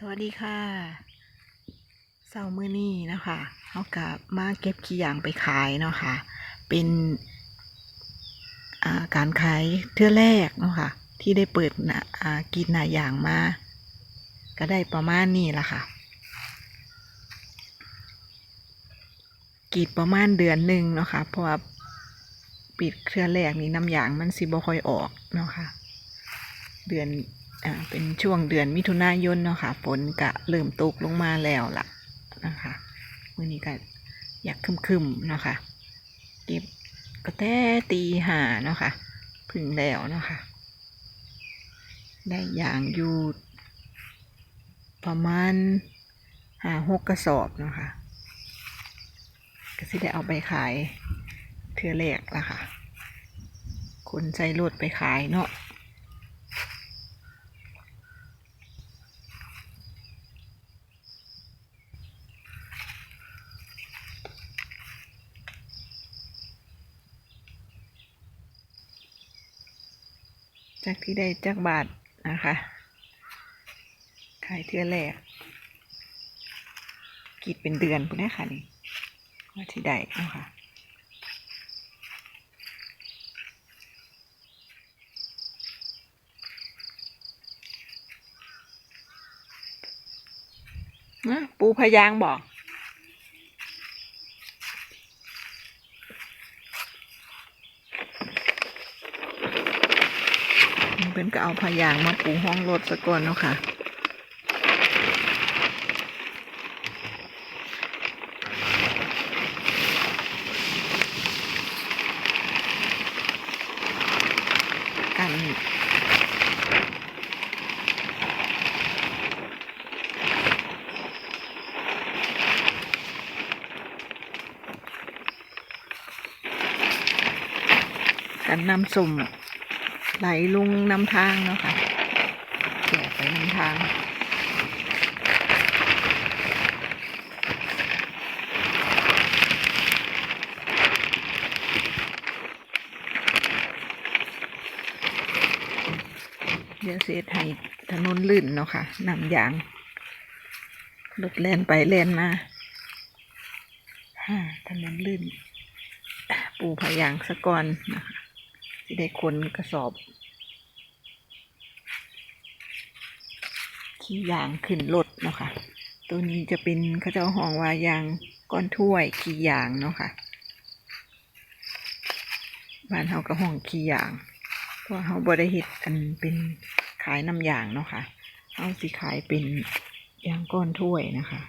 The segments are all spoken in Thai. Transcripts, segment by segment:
สวัสดีค่ะเสาร์มื้อนี้นะคะเขากับมาเก็บขี้ยางไปขายเนาะค่ะ เป็นาการขายเทื่อแรกเนาะค่ะ ที่ได้เปิดนะกินหนายางมา ก็ได้ประมาณนี้ละค่ะกีดประมาณเดือนหนึ่งเนาะค่ะ เพราะว่าปิดเครือแรกนี้น้ำยางมันสิบ่ค่อยออกเนาะค่ะ เดือน อ่าเป็นช่วงเดือนมิถุนายนเนาะค่ะฝนกะเริ่มตกลงมาแล้วล่ะนะคะวันนี้ก็อยากคึมๆเนาะค่ะเก็บก็แต่ตีหาเนาะค่ะพึ่งแล้วเนาะค่ะได้อย่างอยู่ประมาณหาหกกระสอบเนาะค่ะก็สิได้เอาไปขายเทือแรกละค่ะ คนใส่รถไปขายเนาะ จากที่ได้จากบาทนะคะขายเทือแรกกิดเป็นเดือนพุ่นนะคะนี่ว่าที่ได้นะคะนะปูพยางบอก เพิ่นก็เอาพยางมาปูห้องรถซะก่อนเนาะค่ะกันกันนำสุ่ม ไหลลงนำทางเนาะค่ะแกะไปนำทางเดี๋ยวเสียให้ถนนลื่นเนาะค่ะนำยางรถแล่นไปแล่นมาฮ่าถนนลื่น ปูพยางสะกอนนะคะ ที่ได้คนกระสอบขี้ยางขึ้นรถเนาะค่ะ ตัวนี้จะเป็นเขาเจ้าห้องวายางก้อนถ้วยขี้ยางเนาะค่ะบ้านเฮาก็ห้องขี้ยางเพราะเฮาบ่ได้เฮ็ดอันเป็นขายน้ำยางเนาะค่ะเฮาสิขายเป็นยางก้อนถ้วยนะคะ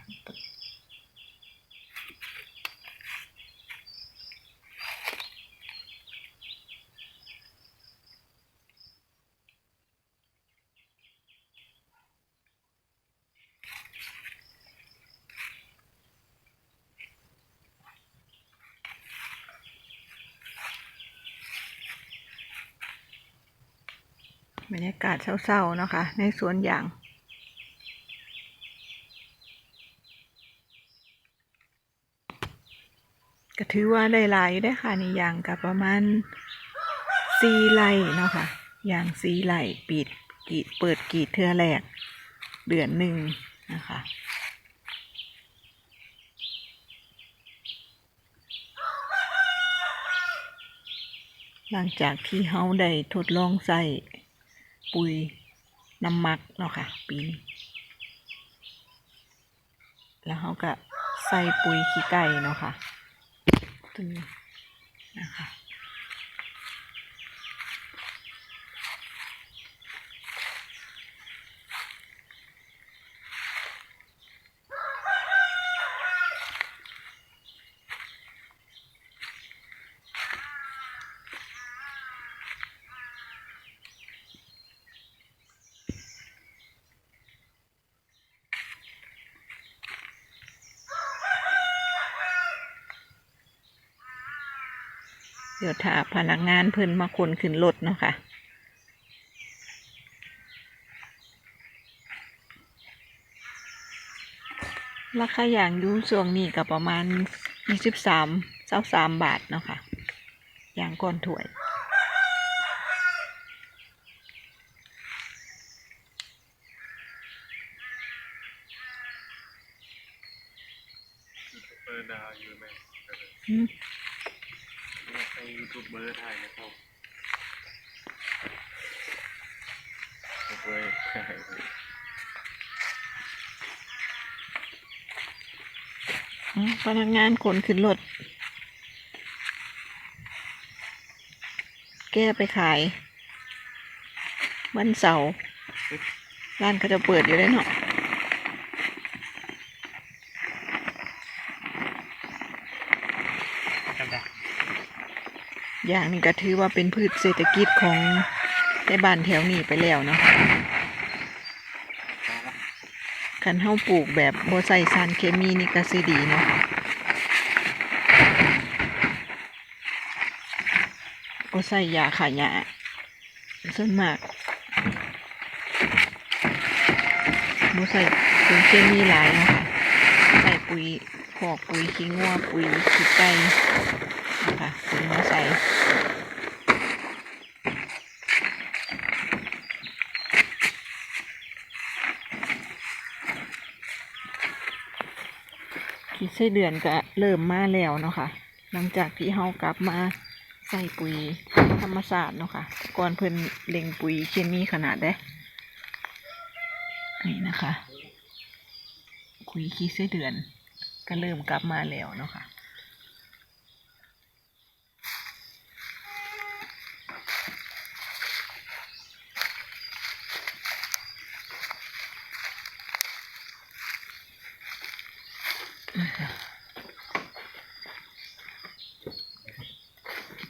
บรรยากาศเศร้าๆเนาะค่ะในสวนยางก็ถือว่าได้หลายได้ค่ะนี่ยางกับประมาณสี่ไร่เนาะค่ะยางสี่ไร่ปิดกีดเปิดกีดเทือแรกเดือนหนึ่งนะคะหลังจากที่เฮาได้ทดลองใส่ ปุ๋ยน้ำมักเนาะค่ะ ปีนี้แล้วเขาก็ใส่ปุ๋ยขี้ไก่เนาะค่ะตัวนี้นะคะ เดี๋ยวถ้าพนักงานเพิ่นมาคนขึ้นรถเนาะค่ะ ราคาอย่างยูส่วงนี้กับประมาณ23บาเจ้าสามบาทเนาะค่ะ อย่างก้อนถ้วยอืม ไปยูทูบเบอร์ถ่ายนะครับเว้ยอืมพนักงานขนขึ้นรถ แก้ไปขาย วันเสาร์ร้านเขาจะเปิดอยู่ได้เนาะ อย่างนี้ก็ถือว่าเป็นพืชเศรษฐกิจของในบ้านแถวนี้ไปแล้วเนาะคันเฮาปลูกแบบบ่ใส่สารเคมีนี่ก็สิดีเนาะบ่ใส่ยาฆ่าหญ้าส่วนมากบ่ใส่ปุ๋ยเคมีหลายเนาะคะใส่ปุ๋ยขอกปุ๋ยขี้งัวปุ๋ยขี้ไก่นะคะปุ๋ยมาใส่ ขีดไส้เดือนก็เริ่มมาแล้วเนาะค่ะ หลังจากที่เฮากลับมาใส่ปุ๋ยธรรมศาสตร์เนาะค่ะก่อนเพิ่นเล็งปุ๋ยเคมีขนาดได้นี่นะคะปุ๋ยขี้ไส้เดือนก็เริ่มกลับมาแล้วเนาะค่ะ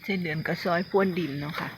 เส้นเดือนก็ซอยพรวนดินเนาะค่ะ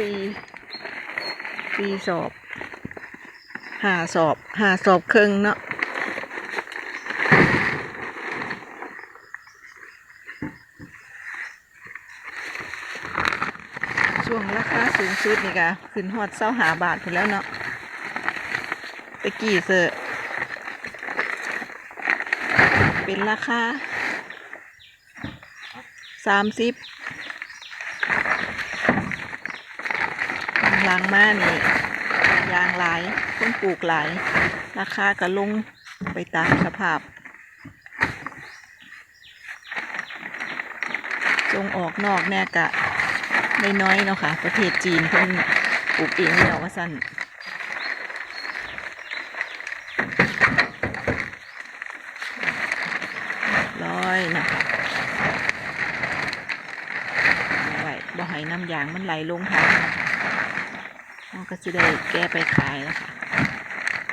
สี่สี่สอบห้าสอบห้าสอบครึ่งเนาะช่วงราคาสูงสุดนี่กะขึ้นฮอดเศร้าหาบาทไปแล้วเนาะตะกี้เสอเป็นราคาสามสิบ หลังมานี่ยางหลายคนปลูกหลาย ราคาก็ลงไปตามสภาพจงออกนอกแน่กะได้น้อยเนาะค่ะ ประเทศจีนเพิ่นปลูกเองแล้วว่าสั้นร้อยนะคะไว้บ่ให้น้ำยางมันไหลลงทางนะคะ เราก็จะได้แก้ไปขายแล้วค่ะ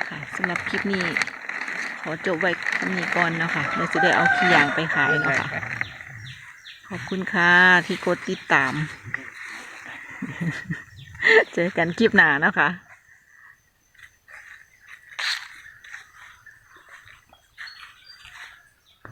ค่ะสำหรับคลิปนี้ ขอจบไว้ที่นี้ก่อนเนาะคะเราจะได้เอาขี้ยางไปขายเนาะค่ะขอบคุณค่ะที่กดติดตาม เจอกันคลิปหน้านะคะ